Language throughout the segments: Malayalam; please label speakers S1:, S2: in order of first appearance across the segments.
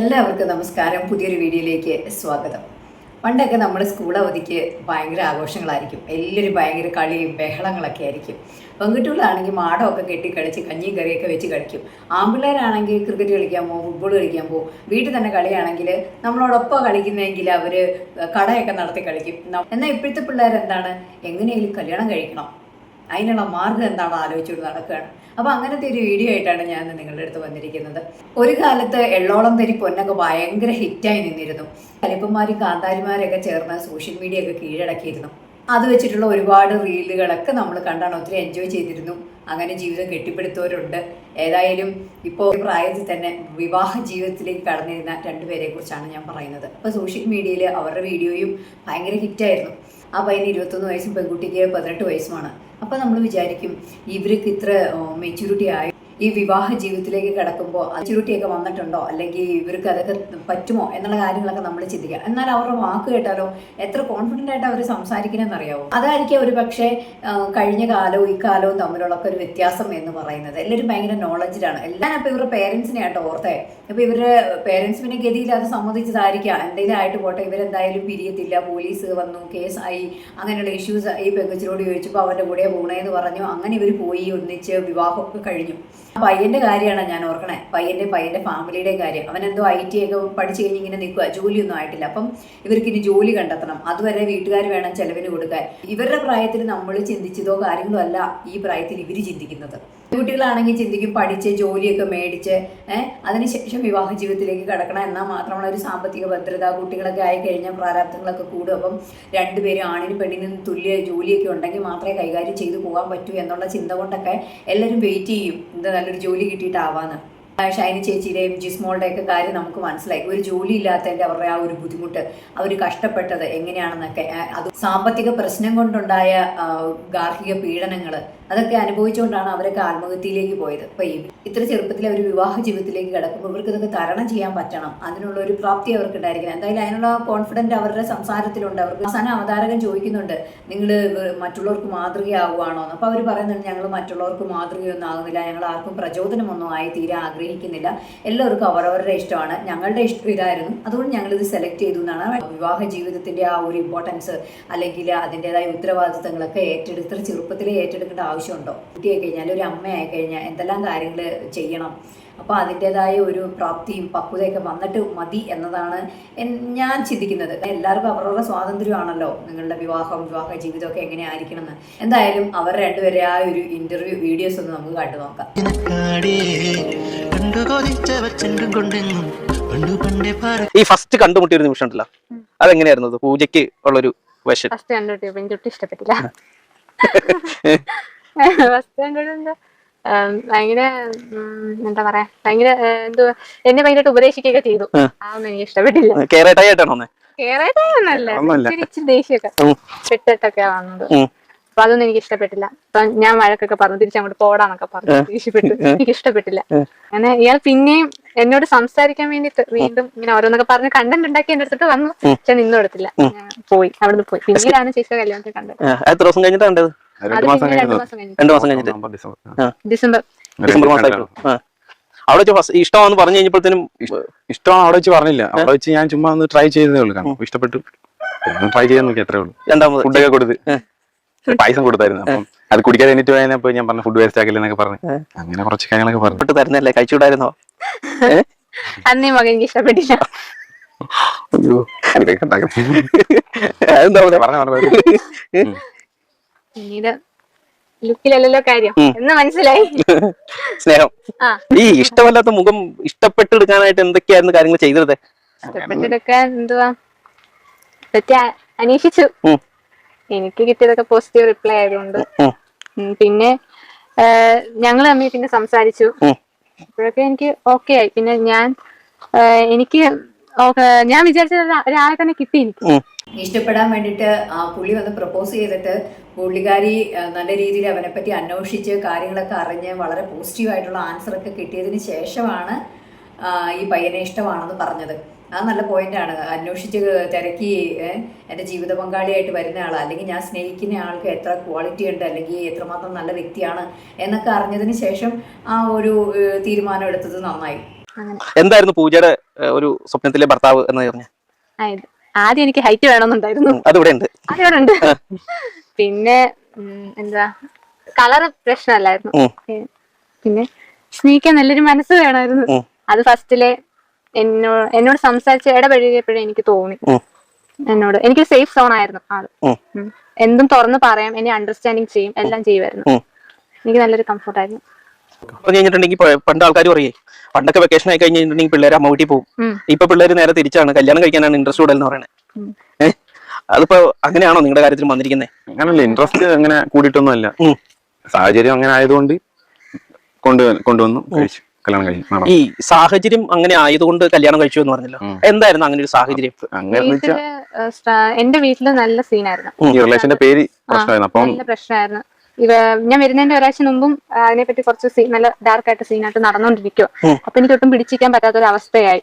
S1: എല്ലാവർക്കും നമസ്കാരം. പുതിയൊരു വീഡിയോയിലേക്ക് സ്വാഗതം. പണ്ടൊക്കെ നമ്മുടെ സ്കൂൾ അവധിക്ക് ഭയങ്കര ആഘോഷങ്ങളായിരിക്കും. എല്ലാവരും ഭയങ്കര കളിയും ബഹളങ്ങളൊക്കെ ആയിരിക്കും. പെൺകുട്ടികളാണെങ്കിൽ മാടമൊക്കെ കെട്ടി കളിച്ച് കഞ്ഞിയും കറിയൊക്കെ വെച്ച് കളിക്കും. ആൺപിള്ളേരാണെങ്കിൽ ക്രിക്കറ്റ് കളിക്കാൻ പോകും ഫുട്ബോൾ കളിക്കാൻ പോകും വീട്ടിൽ തന്നെ കളിയാണെങ്കിൽ നമ്മളോടൊപ്പം കളിക്കുന്നതെങ്കിൽ അവർ കടയൊക്കെ നടത്തി കളിക്കും. എന്നാൽ ഇപ്പോഴത്തെ പിള്ളേരെന്താണ്? എങ്ങനെയെങ്കിലും കല്യാണം കഴിക്കണം. അതിനുള്ള മാർഗം എന്താണോ ആലോചിച്ചുകൊണ്ട് നടക്കുകയാണ്. അപ്പോൾ അങ്ങനത്തെ ഒരു വീഡിയോ ആയിട്ടാണ് ഞാൻ നിങ്ങളുടെ അടുത്ത് വന്നിരിക്കുന്നത്. ഒരു കാലത്ത് എള്ളോളം തരി പൊന്നൊക്കെ ഭയങ്കര ഹിറ്റായി നിന്നിരുന്നു. കലിപ്പന്മാരും കാന്താരിമാരൊക്കെ ചേർന്ന് സോഷ്യൽ മീഡിയ ഒക്കെ കീഴടക്കിയിരുന്നു. അത് വെച്ചിട്ടുള്ള ഒരുപാട് റീലുകളൊക്കെ നമ്മൾ കണ്ടാണ്. ഒത്തിരി എൻജോയ് ചെയ്തിരുന്നു. അങ്ങനെ ജീവിതം കെട്ടിപ്പടുത്തവരുണ്ട്. ഏതായാലും ഇപ്പോൾ പ്രായത്തിൽ തന്നെ വിവാഹ ജീവിതത്തിലേക്ക് കടന്നിരുന്ന രണ്ടുപേരെ കുറിച്ചാണ് ഞാൻ പറയുന്നത്. അപ്പോൾ സോഷ്യൽ മീഡിയയിൽ അവരുടെ വീഡിയോയും ഭയങ്കര ഹിറ്റായിരുന്നു ആ പയ്യന് ഇരുപത്തൊന്ന് വയസ്സും പെൺകുട്ടിക്ക് പതിനെട്ട് വയസ്സുമാണ്. അപ്പോൾ നമ്മൾ വിചാരിക്കും ഇവർക്ക് ഇത്ര മെച്യൂരിറ്റി ആയി ഈ വിവാഹ ജീവിതത്തിലേക്ക് കിടക്കുമ്പോൾ അച്ചുരുട്ടിയൊക്കെ വന്നിട്ടുണ്ടോ? അല്ലെങ്കിൽ ഇവർക്ക് അതൊക്കെ പറ്റുമോ? എന്നുള്ള കാര്യങ്ങളൊക്കെ നമ്മൾ ചിന്തിക്കുക എന്നാൽ അവരുടെ വാക്ക് കേട്ടാലോ? എത്ര കോൺഫിഡന്റ് ആയിട്ട് അവർ സംസാരിക്കണമെന്ന് അറിയാവോ അതായിരിക്കും ഒരു പക്ഷേ കഴിഞ്ഞ കാലവും ഇക്കാലവും തമ്മിലുള്ളൊക്കെ ഒരു വ്യത്യാസം എന്ന് പറയുന്നത്. എല്ലാവരും ഭയങ്കര നോളജിലാണ് എല്ലാം അപ്പോൾ ഇവരുടെ പേരൻസിനെ ആട്ടോ ഓർത്തേ. അപ്പോൾ ഇവരുടെ പേരൻസ് പിന്നെ ഗതിയില്ലാതെ സമ്മതിച്ചതായിരിക്കാം. എന്തെങ്കിലും ആയിട്ട് പോട്ടെ ഇവരെന്തായാലും പിരിയത്തില്ല. പോലീസ് വന്നു കേസ് ആയി. അങ്ങനെയുള്ള ഇഷ്യൂസ് ഈ പെങ്കച്ചിനോട് ചോദിച്ചപ്പോൾ അവരുടെ കൂടെ പോകണേന്ന് പറഞ്ഞു. അങ്ങനെ ഇവർ പോയി ഒന്നിച്ച് വിവാഹമൊക്കെ കഴിഞ്ഞു. പയ്യന്റെ കാര്യമാണ് ഞാൻ ഓർക്കണേ? പയ്യന്റെ പയ്യന്റെ ഫാമിലിയുടെ കാര്യം. അവൻ എന്തോ ഐ ടി ഒക്കെ പഠിച്ചു കഴിഞ്ഞ് ഇങ്ങനെ നിൽക്കുക ജോലിയൊന്നും ആയിട്ടില്ല. അപ്പം ഇവർക്ക് ഇനി ജോലി കണ്ടെത്തണം. അതുവരെ വീട്ടുകാർ വേണം ചെലവിന് കൊടുക്കാൻ. ഇവരുടെ പ്രായത്തിൽ നമ്മൾ ചിന്തിച്ചതോ കാര്യങ്ങളോ അല്ല ഈ പ്രായത്തിൽ ഇവർ ചിന്തിക്കുന്നത്. കുട്ടികളാണെങ്കിൽ ചിന്തിക്കും പഠിച്ച് ജോലിയൊക്കെ മേടിച്ച് അതിനുശേഷം വിവാഹ ജീവിതത്തിലേക്ക് കടക്കണം. എന്നാൽ മാത്രമുള്ള ഒരു സാമ്പത്തിക ഭദ്രത കുട്ടികളൊക്കെ ആയി കഴിഞ്ഞാൽ പ്രാരാബ്ദങ്ങളൊക്കെ കൂടും. അപ്പം രണ്ടുപേരും ആണിനും പെണ്ണിനും തുല്യ ജോലിയൊക്കെ ഉണ്ടെങ്കിൽ മാത്രമേ കൈകാര്യം ചെയ്തു പോകാൻ പറ്റൂ എന്നുള്ള ചിന്ത കൊണ്ടൊക്കെ എല്ലാവരും വെയിറ്റ് ചെയ്യും. എന്താ നല്ലൊരു ജോലി കിട്ടിയിട്ടാവാന്ന്. ഷൈനി ചേച്ചിയുടെയും ജിസ്മോളുടെ ഒക്കെ കാര്യം നമുക്ക് മനസ്സിലായി. ഒരു ജോലി ഇല്ലാത്തതിന്റെ അവരുടെ ആ ഒരു ബുദ്ധിമുട്ട് അവർ കഷ്ടപ്പെട്ടത് എങ്ങനെയാണെന്നൊക്കെ. അത് സാമ്പത്തിക പ്രശ്നം കൊണ്ടുണ്ടായ ഗാർഹിക പീഡനങ്ങൾ അതൊക്കെ അനുഭവിച്ചുകൊണ്ടാണ് അവരൊക്കെ ആത്മഹത്യയിലേക്ക് പോയത്. അപ്പോൾ ഇത്ര ചെറുപ്പത്തിൽ അവർ വിവാഹ ജീവിതത്തിലേക്ക് കിടക്കുമ്പോൾ ഇവർക്ക് ഇതൊക്കെ തരണം ചെയ്യാൻ പറ്റണം. അതിനുള്ള ഒരു പ്രാപ്തി അവർക്ക് ഉണ്ടായിരിക്കണം എന്തായാലും അതിനുള്ള കോൺഫിഡന്റ് അവരുടെ സംസാരത്തിലുണ്ട്. അവർക്ക് അവസാന അവതാരകൻ ചോദിക്കുന്നുണ്ട് നിങ്ങൾ മറ്റുള്ളവർക്ക് മാതൃകയാവുകയാണോ എന്ന്. അപ്പോൾ അവർ പറയുന്നുണ്ട് ഞങ്ങൾ മറ്റുള്ളവർക്ക് മാതൃകയൊന്നും ആകുന്നില്ല ഞങ്ങൾ ആർക്കും പ്രചോദനമൊന്നും ആയി തീരെ ആഗ്രഹിക്കുന്നില്ല. എല്ലാവർക്കും അവരവരുടെ ഇഷ്ടമാണ്. ഞങ്ങളുടെ ഇഷ്ടം ഇതായിരുന്നു. അതുകൊണ്ട് ഞങ്ങളിത് സെലക്ട് ചെയ്തു എന്നാണ് വിവാഹ ജീവിതത്തിന്റെ ആ ഒരു ഇമ്പോർട്ടൻസ് അല്ലെങ്കിൽ അതിന്റെതായ ഉത്തരവാദിത്തങ്ങളൊക്കെ ഏറ്റെടുത്ത് ചെറുപ്പത്തിലേ ഏറ്റെടുക്കേണ്ട ആവശ്യമുണ്ടോ? കുട്ടിയായി കഴിഞ്ഞാൽ ഒരു അമ്മയായി കഴിഞ്ഞാൽ എന്തെല്ലാം കാര്യങ്ങൾ ചെയ്യണം? അപ്പോൾ അതിന്റെതായ ഒരു പ്രാപ്തിയും പക്വതയൊക്കെ വന്നിട്ട് മതി എന്നതാണ് ഞാൻ ചിന്തിക്കുന്നത്. എല്ലാവർക്കും അവരുടെ സ്വാതന്ത്ര്യമാണല്ലോ നിങ്ങളുടെ വിവാഹം വിവാഹ ജീവിതമൊക്കെ എങ്ങനെ ആയിരിക്കണം എന്ന് എന്തായാലും അവർ രണ്ടുപേരെ ആ ഒരു ഇന്റർവ്യൂ വീഡിയോസ് ഒന്ന് നമുക്ക് കണ്ടു നോക്കാം.
S2: ഈ ഫസ്റ്റ് കണ്ടുമുട്ടിയ ഒരു നിമിഷം ഉണ്ടല്ലോ. അതെങ്ങനെയായിരുന്നു? പൂജയ്ക്ക് ഉള്ളൊരു
S3: ഫസ്റ്റ് കണ്ടുമുട്ടിയപ്പോ എനിക്ക് ഒട്ടും ഇഷ്ടപ്പെട്ടില്ല. ഫസ്റ്റ് കണ്ടിട്ട് ഭയങ്കര എന്താ പറയാ ഭയങ്കര എന്തോ എന്നെ ഭയങ്കരമായിട്ട് ഉപദേശിക്കുകയൊക്കെ ചെയ്തു.
S2: ആ.
S3: അതൊന്നും എനിക്ക് ഇഷ്ടപ്പെട്ടില്ല.
S2: ആയിട്ടാണോ.
S3: പെട്ടിട്ടൊക്കെയാ വന്നത്. അപ്പൊ അതൊന്നും എനിക്ക് ഇഷ്ടപ്പെട്ടില്ല. അപ്പൊ ഞാൻ വഴക്കൊക്കെ പറഞ്ഞു തിരിച്ചങ്ങോട്ട് പോടാന്നൊക്കെ പറഞ്ഞു ദേഷ്യപ്പെട്ടു. എനിക്ക് ഇഷ്ടപ്പെട്ടില്ല. അങ്ങനെ ഇയാൾ പിന്നെയും എന്നോട് സംസാരിക്കാൻ വേണ്ടിട്ട് വീണ്ടും ഇങ്ങനെ ഓരോന്നൊക്കെ പറഞ്ഞ് കണ്ടന്റ് ഉണ്ടാക്കി എന്റെ അടുത്തിട്ട് വന്നു. പക്ഷെ നിന്നു കൊടുത്തില്ല പോയി അവിടുന്ന് പോയി. പിന്നീടാണ് ചേച്ചിയുടെ കല്യാണത്തിൽ കണ്ടത്.
S2: എത്ര ദിവസം
S3: കഴിഞ്ഞിട്ടാണ്
S4: രണ്ട് മാസം
S2: കഴിഞ്ഞിട്ട്
S4: ഡിസംബർ.
S3: ഡിസംബർ.
S2: ഡിസംബർ മാസമായിട്ടു. ആ. അവിടെ വെച്ച് ഫസ്റ്റ് ഇഷ്ടമാന്ന് പറഞ്ഞു കഴിഞ്ഞപ്പോഴത്തേനും
S4: ഇഷ്ടമാണ് അവിടെ വെച്ച് പറഞ്ഞില്ല. അവിടെ വെച്ച് ഞാൻ ചുമ്മാ ഒന്ന് ട്രൈ ചെയ്തതേ ഉള്ളൂ കാരണം. ഇഷ്ടപ്പെട്ടു. ട്രൈ ചെയ്യാൻ നോക്കി അത്രേ ഉള്ളൂ.
S2: രണ്ടാമത്.
S4: ഫുഡൊക്കെ കൊടുത്ത്. പൈസ കൊടുത്തായിരുന്നു. അപ്പം അത് കുടിക്കാതെ എന്നിട്ട് പോയപ്പോ ഞാൻ പറഞ്ഞു ഫുഡ് വേസ്റ്റ് ആക്കില്ല എന്നൊക്കെ പറഞ്ഞു. അങ്ങനെ കുറച്ച് കാര്യങ്ങളൊക്കെ പറഞ്ഞു.
S2: തരുന്നല്ലേ കഴിച്ചുകൂടായിരുന്നോ?
S3: അന്നേ മകൻ എനിക്ക് ഇഷ്ടപ്പെട്ടില്ല.
S4: അയ്യോ, ഇതൊക്കെ ഉണ്ടാക്കുന്നത്.
S3: പിന്നീട് ലുക്കിലല്ലല്ലോ കാര്യം. എന്ന് മനസ്സിലായി.
S2: സ്നേഹം. ഈ ഇഷ്ടമല്ലാത്ത മുഖം ഇഷ്ടപ്പെട്ടെടുക്കാനായിട്ട് എന്തൊക്കെയായിരുന്നു കാര്യങ്ങൾ ചെയ്തത്?
S3: ഇഷ്ടപ്പെട്ടെടുക്കാൻ എന്തുവാ? പറ്റി അന്വേഷിച്ചു എനിക്ക് കിട്ടിയതൊക്കെ പോസിറ്റീവ് റിപ്ലൈ ആയതുകൊണ്ട്. പിന്നെ ഞങ്ങൾ തമ്മിൽ പിന്നെ സംസാരിച്ചു. അപ്പോഴൊക്കെ എനിക്ക് ഓക്കെ ആയി. പിന്നെ ഞാൻ എനിക്ക് ഞാൻ വിചാരിച്ച ഒരാ- ഒരാളെ തന്നെ കിട്ടി എനിക്ക്.
S1: ഇഷ്ടപ്പെടാൻ വേണ്ടിയിട്ട് ആ പുള്ളി വന്ന് പ്രപ്പോസ് ചെയ്തിട്ട് പുള്ളിക്കാരി നല്ല രീതിയിൽ അവനെപ്പറ്റി അന്വേഷിച്ച് കാര്യങ്ങളൊക്കെ അറിഞ്ഞ് വളരെ പോസിറ്റീവായിട്ടുള്ള ആൻസറൊക്കെ കിട്ടിയതിന് ശേഷമാണ് ഈ പയ്യനെ ഇഷ്ടമാണെന്ന് പറഞ്ഞത്. അത് നല്ല പോയിന്റാണ് അന്വേഷിച്ച് തിരക്കി എന്റെ ജീവിത പങ്കാളിയായിട്ട് വരുന്ന ആൾ അല്ലെങ്കിൽ ഞാൻ സ്നേഹിക്കുന്ന ആൾക്ക് എത്ര ക്വാളിറ്റി ഉണ്ട് അല്ലെങ്കിൽ എത്രമാത്രം നല്ല വ്യക്തിയാണ് എന്നൊക്കെ അറിഞ്ഞതിന് ശേഷം ആ ഒരു തീരുമാനം എടുത്തത് നന്നായി.
S2: എന്തായിരുന്നു പൂജയുടെ ഒരു സ്വപ്നത്തിലെ ഭർത്താവ് എന്ന് പറഞ്ഞു?
S3: ആദ്യം എനിക്ക് ഹൈറ്റ് വേണമെന്നുണ്ടായിരുന്നു.
S2: അതിവിടെ ഉണ്ട്
S3: അതിവിടെ ഉണ്ട് പിന്നെ എന്താ കളർ പ്രശ്നമല്ലായിരുന്നു. പിന്നെ സ്നേഹിക്കാൻ നല്ലൊരു മനസ്സ് വേണമായിരുന്നു. അത് ഫസ്റ്റിലെ എന്നോട് എന്നോട് സംസാരിച്ച് ഇടപഴകിയപ്പോഴേ എനിക്ക് തോന്നി. എന്നോട് എനിക്ക് സേഫ് സോൺ ആയിരുന്നു ആൾ. എന്തും തുറന്ന് പറയാം എന്നെ അണ്ടർസ്റ്റാൻഡിങ് ചെയ്യും എല്ലാം ചെയ്യുമായിരുന്നു. എനിക്ക് നല്ലൊരു കംഫർട്ടായിരുന്നു
S2: പറഞ്ഞു കഴിഞ്ഞിട്ടുണ്ടെങ്കിൽ പ- പണ്ട് ആൾക്കാർ പറയേ പണ്ടൊക്കെ വെക്കേഷൻ ആയി കഴിഞ്ഞിട്ടുണ്ടെങ്കിൽ പിള്ളേർ അമ്മ വീട്ടിൽ പോകും. ഇപ്പൊ പിള്ളേർ നേരെ തിരിച്ചാണ്. കല്യാണം കഴിക്കാനാണ് ഇൻട്രസ്റ്റ് കൂടുതൽ എന്ന് പറയുന്നത്. അതിപ്പോ അങ്ങനെയാണോ നിങ്ങളുടെ കാര്യത്തിൽ വന്നിരിക്കുന്നത്
S4: അങ്ങനല്ല ഇൻട്രസ്റ്റ് അങ്ങനെ കൂടിയിട്ടൊന്നും അല്ല സാഹചര്യം അങ്ങനെ ആയതുകൊണ്ട് കൊണ്ടുവന്നു കഴിച്ചു. കല്യാണം കഴിച്ചു
S2: ഈ സാഹചര്യം അങ്ങനെ ആയതുകൊണ്ട് കല്യാണം കഴിച്ചു എന്ന് പറഞ്ഞല്ലോ. എന്തായിരുന്നു അങ്ങനെ ഒരു സാഹചര്യം?
S3: എന്റെ വീട്ടിൽ നല്ല സീനായിരുന്നു
S4: ഈ റിലേഷന്റെ പേര് പ്രശ്നമായിരുന്നു. അപ്പം
S3: നല്ല പ്രശ്നമായിരുന്നു. ഇവ ഞാൻ വരുന്നതിന്റെ ഒരാഴ്ച മുമ്പും അതിനെപ്പറ്റി കുറച്ച് സീ- നല്ല ഡാർക്ക് ആയിട്ട് സീനായിട്ട് നടന്നുകൊണ്ടിരിക്കുക. അപ്പൊ എനിക്ക് ഒട്ടും പിടിച്ചിരിക്കാൻ പറ്റാത്ത ഒരു അവസ്ഥയായി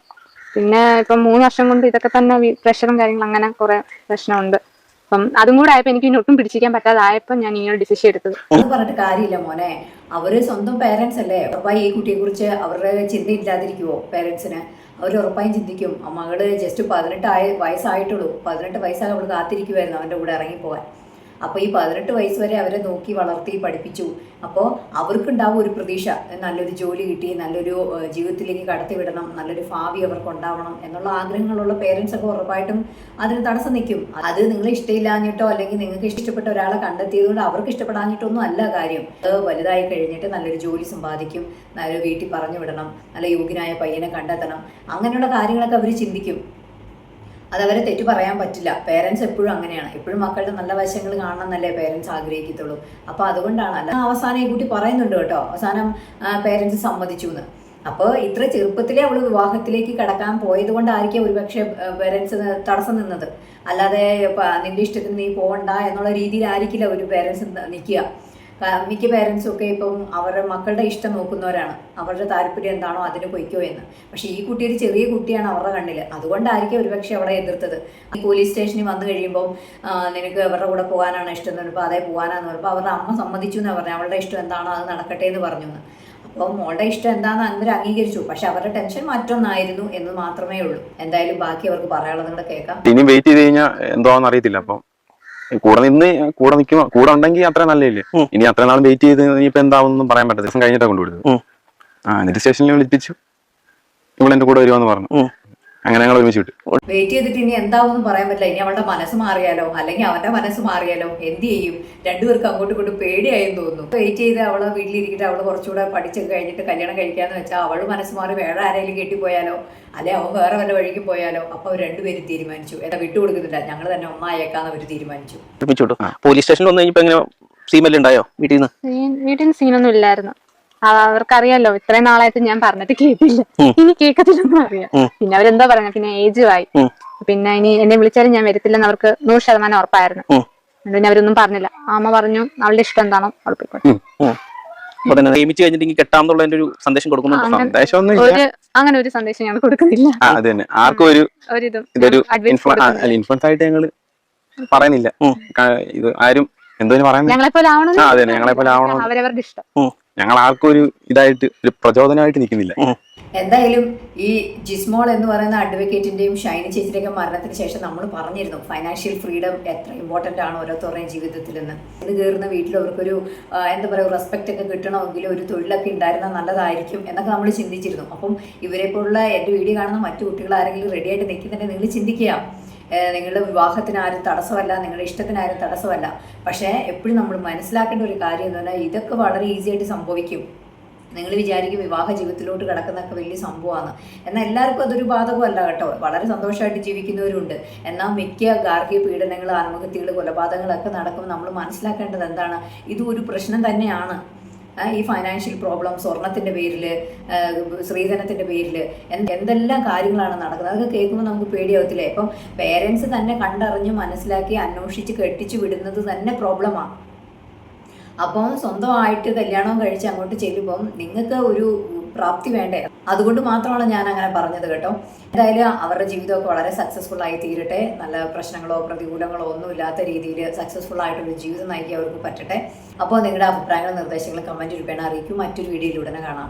S3: പിന്നെ ഇപ്പം മൂന്ന് വർഷം കൊണ്ട് ഇതൊക്കെ തന്നെ പ്രഷറും കാര്യങ്ങളും അങ്ങനെ കുറെ പ്രശ്നമുണ്ട്. അപ്പം അതും കൂടെ ആയപ്പോ എനിക്ക് ഇനി ഒട്ടും പിടിച്ചിരിക്കാൻ പറ്റാതായപ്പോ ഞാൻ ഈ ഒരു ഡിസിഷൻ എടുത്തത്
S1: പറഞ്ഞിട്ട് കാര്യമില്ല മോനെ. അവർ സ്വന്തം പേരൻസ് അല്ലേ? ഉറപ്പായി ഈ കുട്ടിയെ കുറിച്ച് അവരുടെ ചിന്ത ഇല്ലാതിരിക്കുവോ പേരൻസിന് അവർ ഉറപ്പായും ചിന്തിക്കും. ആ മകൾ ജസ്റ്റ് പതിനെട്ട് ആയ വയസ്സായിട്ടുള്ളൂ. പതിനെട്ട് വയസ്സായി അവൾ കാത്തിരിക്കുമായിരുന്നു അവന്റെ കൂടെ ഇറങ്ങി ഇറങ്ങിപ്പോവാൻ. അപ്പോൾ ഈ പതിനെട്ട് വയസ്സ് വരെ അവരെ നോക്കി വളർത്തി പഠിപ്പിച്ചു. അപ്പോൾ അവർക്കുണ്ടാവും ഒരു പ്രതീക്ഷ നല്ലൊരു ജോലി കിട്ടി നല്ലൊരു ജീവിതത്തിലേക്ക് കടത്തിവിടണം നല്ലൊരു ഭാവി അവർക്ക് ഉണ്ടാവണം എന്നുള്ള ആഗ്രഹങ്ങളുള്ള പേരൻസ് ഒക്കെ ഉറപ്പായിട്ടും അതിന് തടസ്സം നിൽക്കും. അത് നിങ്ങൾ ഇഷ്ടമില്ലാഞ്ഞിട്ടോ അല്ലെങ്കിൽ നിങ്ങൾക്ക് ഇഷ്ടപ്പെട്ട ഒരാളെ കണ്ടെത്തിയതുകൊണ്ട് അവർക്ക് ഇഷ്ടപ്പെടാഞ്ഞിട്ടൊന്നും അല്ല കാര്യം. വലുതായി കഴിഞ്ഞിട്ട് നല്ലൊരു ജോലി സമ്പാദിക്കും നല്ലൊരു വീട്ടിൽ പറഞ്ഞു വിടണം നല്ല യോഗ്യനായ പയ്യനെ കണ്ടെത്തണം അങ്ങനെയുള്ള കാര്യങ്ങളൊക്കെ അവർ ചിന്തിക്കും. അതവരെ തെറ്റു പറയാൻ പറ്റില്ല. പേരൻസ് എപ്പോഴും അങ്ങനെയാണ്. എപ്പോഴും മക്കളുടെ നല്ല വശങ്ങൾ കാണണം എന്നല്ലേ പേരൻസ് ആഗ്രഹിക്കത്തുള്ളൂ. അപ്പോൾ അതുകൊണ്ടാണ്. അല്ല അവസാനം ഈ കുട്ടി പറയുന്നുണ്ട് കേട്ടോ. അവസാനം പേരൻസ് സമ്മതിച്ചു എന്ന് അപ്പോൾ ഇത്ര ചെറുപ്പത്തിലേ അവൾ വിവാഹത്തിലേക്ക് കടക്കാൻ പോയത് കൊണ്ടായിരിക്കും ഒരുപക്ഷെ പേരൻസ് തടസ്സം നിന്നത്. അല്ലാതെ നിന്റെ ഇഷ്ടത്തിന് നീ പോകണ്ട എന്നുള്ള രീതിയിലായിരിക്കില്ല ഒരു പേരൻസ് നിൽക്കുക മിക്ക പേരൻസും ഒക്കെ ഇപ്പം അവരുടെ മക്കളുടെ ഇഷ്ടം നോക്കുന്നവരാണ്. അവരുടെ താല്പര്യം എന്താണോ അതിന് പൊയ്ക്കോ എന്ന്. പക്ഷേ ഈ കുട്ടി ഒരു ചെറിയ കുട്ടിയാണ് അവരുടെ കണ്ണിൽ അതുകൊണ്ടായിരിക്കും ഒരുപക്ഷെ അവിടെ എതിർത്തത്. ഈ പോലീസ് സ്റ്റേഷനിൽ വന്നു കഴിയുമ്പോൾ നിനക്ക് അവരുടെ കൂടെ പോകാനാണ് ഇഷ്ടം എന്ന് പറഞ്ഞപ്പോൾ അതേ പോകാനാന്ന് പറഞ്ഞപ്പോൾ അവരുടെ അമ്മ സമ്മതിച്ചു എന്ന് പറഞ്ഞു. അവളുടെ ഇഷ്ടം എന്താണോ അത് നടക്കട്ടെ എന്ന് പറഞ്ഞു എന്ന്. അപ്പോൾ മോളുടെ ഇഷ്ടം എന്താണെന്ന് അങ്ങനെ അംഗീകരിച്ചു. പക്ഷെ അവരുടെ ടെൻഷൻ മറ്റൊന്നായിരുന്നു എന്ന് മാത്രമേ ഉള്ളൂ. എന്തായാലും ബാക്കി അവർക്ക് പറയാനുള്ളത് കൂടെ കേൾക്കാം.
S4: ഇനി വെയിറ്റ് ചെയ്ത് കഴിഞ്ഞാൽ അറിയത്തില്ല. അപ്പം കൂടെ നിന്ന് കൂടെ നിൽക്കുമ്പോ കൂടെ ഉണ്ടെങ്കിൽ അത്ര നല്ലില്ലേ. ഇനി അത്ര നാളും വെയിറ്റ് ചെയ്ത് ഇനിയിപ്പോ എന്താവും പറയാൻ പറ്റില്ല ദിവസം കഴിഞ്ഞിട്ടാ കൊണ്ടുവിടുന്നത്. ആ എന്നിട്ട് സ്റ്റേഷനിൽ വിളിപ്പിച്ചു. ഇവിടെ എന്റെ കൂടെ വരുവാന്ന് പറഞ്ഞു. അങ്ങനെ ഞങ്ങൾ ഒരുമിച്ച് വിട്ടു.
S1: വെയിറ്റ് ചെയ്തിട്ട് ഇനി എന്താവും പറയാൻ പറ്റില്ല. ഇനി അവളുടെ മനസ്സ് മാറിയാലോ? അല്ലെങ്കിൽ അവന്റെ മനസ്സ് മാറിയാലോ? എന്ത് ചെയ്യും? രണ്ടുപേർക്കും അങ്ങോട്ടും ഇങ്ങോട്ടും പേടിയായെന്ന് തോന്നുന്നു. വെയിറ്റ് ചെയ്ത് അവളെ വീട്ടിലിരിക്കട്ടെ. അവൾ കുറച്ചുകൂടെ പഠിച്ചൊക്കെ കഴിഞ്ഞിട്ട് കല്യാണം കഴിക്കാന്ന് വെച്ചാൽ അവൾ മനസ്സ് മാറി വേറെ ആരെങ്കിലും കെട്ടിപ്പോയാലോ? അല്ലെ അവൻ വേറെ വല്ല വഴിക്ക് പോയാലോ? അപ്പൊ അവർ രണ്ടുപേരും തീരുമാനിച്ചു. എന്താ വിട്ടുകൊടുക്കുന്നില്ല ഞങ്ങൾ തന്നെ ഒന്നായേക്കാന്ന് അവർ തീരുമാനിച്ചു.
S2: പോലീസ് സ്റ്റേഷനിൽ വന്നു കഴിഞ്ഞപ്പോ എങ്ങനെ സീമല്ല ഉണ്ടായോ? വീട്ടിൽ നിന്ന്?
S3: സീൻ- വീട്ടിൽ നിന്ന് സീനൊന്നും ഇല്ലായിരുന്നു. അവർക്കറിയാലോ ഇത്രയും നാളായിട്ട് ഞാൻ പറഞ്ഞിട്ട് കേട്ടില്ല. ഇനി കേൾക്കത്തില്ലെന്നും അറിയാം. പിന്നെ അവരെന്തോ പറഞ്ഞ പിന്നെ ഏജ് ആയി പിന്നെ ഇനി എന്നെ വിളിച്ചാലും ഞാൻ വരത്തില്ലെന്ന് അവർക്ക് നൂറ് ശതമാനം ഉറപ്പായിരുന്നു. പിന്നെ അവരൊന്നും പറഞ്ഞില്ല. അമ്മ പറഞ്ഞു അവളുടെ ഇഷ്ടം എന്താണോ
S2: നിയമിച്ച് കഴിഞ്ഞിട്ടുണ്ടെങ്കിൽ കെട്ടാമെന്നുള്ളതിന്റെ ഒരു സന്ദേശം കൊടുക്കുന്നുണ്ട്?
S3: അങ്ങനെ ഒരു സന്ദേശം ഞങ്ങൾ കൊടുക്കുന്നില്ല.
S4: അത് തന്നെ. ആർക്കും ഒരു ഇതൊരു ഇൻഫ്ലുവൻസ് ആയിട്ട് ഞങ്ങൾ പറയുന്നില്ല. ഇത് ആരും എന്തോ പറയുന്നത്
S3: ഞങ്ങളെ പോലെ ആവണം. അവരവരുടെ ഇഷ്ടം.
S4: ഞങ്ങൾ ആർക്കും ഒരു ഇതായിട്ട് ഒരു പ്രചോദനമായിട്ട് നിൽക്കുന്നില്ല.
S1: എന്തായാലും ഈ ജിസ്മോൾ എന്ന് പറയുന്ന അഡ്വക്കേറ്റിന്റെയും ഷൈനി ചേച്ചിയുടെയൊക്കെ മരണത്തിന് ശേഷം നമ്മൾ പറഞ്ഞിരുന്നു ഫൈനാൻഷ്യൽ ഫ്രീഡം എത്ര ഇമ്പോർട്ടന്റ് ആണ് ഓരോരുത്തരുടെയും ജീവിതത്തിൽ നിന്ന് ഇത് കയറുന്ന വീട്ടിൽ അവർക്കൊരു എന്താ പറയുക റെസ്പെക്റ്റ് ഒക്കെ കിട്ടണമെങ്കിൽ ഒരു തൊഴിലൊക്കെ ഉണ്ടായിരുന്ന നല്ലതായിരിക്കും എന്നൊക്കെ നമ്മൾ ചിന്തിച്ചിരുന്നു. അപ്പം ഇവരെ പോലുള്ള എന്റെ വീഡിയോ കാണുന്ന മറ്റു കുട്ടികൾ ആരെങ്കിലും റെഡിയായിട്ട് നിൽക്കുന്നുണ്ടെങ്കിൽ നിങ്ങൾ ചിന്തിക്കുക. നിങ്ങളുടെ വിവാഹത്തിന് ആരും തടസ്സമല്ല നിങ്ങളുടെ ഇഷ്ടത്തിന് ആരും തടസ്സമല്ല. പക്ഷേ എപ്പോഴും നമ്മൾ മനസ്സിലാക്കേണ്ട ഒരു കാര്യം എന്ന് പറഞ്ഞാൽ ഇതൊക്കെ വളരെ ഈസി ആയിട്ട് സംഭവിക്കും. നിങ്ങൾ വിചാരിക്കും വിവാഹ ജീവിതത്തിലോട്ട് കിടക്കുന്നതൊക്കെ വലിയ സംഭവമാണ്. എന്നാൽ എല്ലാവർക്കും അതൊരു ബാധകമല്ല കേട്ടോ. വളരെ സന്തോഷമായിട്ട് ജീവിക്കുന്നവരുണ്ട്. എന്നാൽ മിക്ക ഗാർഹിക പീഡനങ്ങൾ ആത്മഹത്യകൾ കൊലപാതകങ്ങളൊക്കെ നടക്കുമ്പോൾ നമ്മൾ മനസ്സിലാക്കേണ്ടത് എന്താണ്? ഇത് ഒരു പ്രശ്നം തന്നെയാണ്. ഈ ഫൈനാൻഷ്യൽ പ്രോബ്ലം സ്വർണത്തിന്റെ പേരിൽ സ്ത്രീധനത്തിന്റെ പേരിൽ എന്തെല്ലാം കാര്യങ്ങളാണ് നടക്കുന്നത്? അതൊക്കെ കേൾക്കുമ്പോൾ നമുക്ക് പേടിയാവത്തില്ലേ? ഇപ്പം പേരൻസ് തന്നെ കണ്ടറിഞ്ഞ് മനസ്സിലാക്കി അന്വേഷിച്ച് കെട്ടിച്ചു വിടുന്നത് തന്നെ പ്രോബ്ലമാണ് അപ്പം സ്വന്തമായിട്ട് കല്യാണം കഴിച്ച് അങ്ങോട്ട് ചെല്ലുമ്പം നിങ്ങൾക്ക് ഒരു പ്രാപ്തി വേണ്ടേ? അതുകൊണ്ട് മാത്രമാണ് ഞാൻ അങ്ങനെ പറഞ്ഞത് കേട്ടോ. എന്തായാലും അവരുടെ ജീവിതമൊക്കെ വളരെ സക്സസ്ഫുൾ ആയി തീരട്ടെ. നല്ല പ്രശ്നങ്ങളോ പ്രതികൂലങ്ങളോ ഒന്നും ഇല്ലാത്ത രീതിയിൽ സക്സസ്ഫുൾ ആയിട്ടൊരു ജീവിതം നയിക്കാൻ അവർക്ക് പറ്റട്ടെ. അപ്പോൾ നിങ്ങളുടെ അഭിപ്രായങ്ങളും നിർദ്ദേശങ്ങളും കമന്റ് രൂപേണ അറിയിക്കും. മറ്റൊരു വീഡിയോയിലൂടെ കാണാം.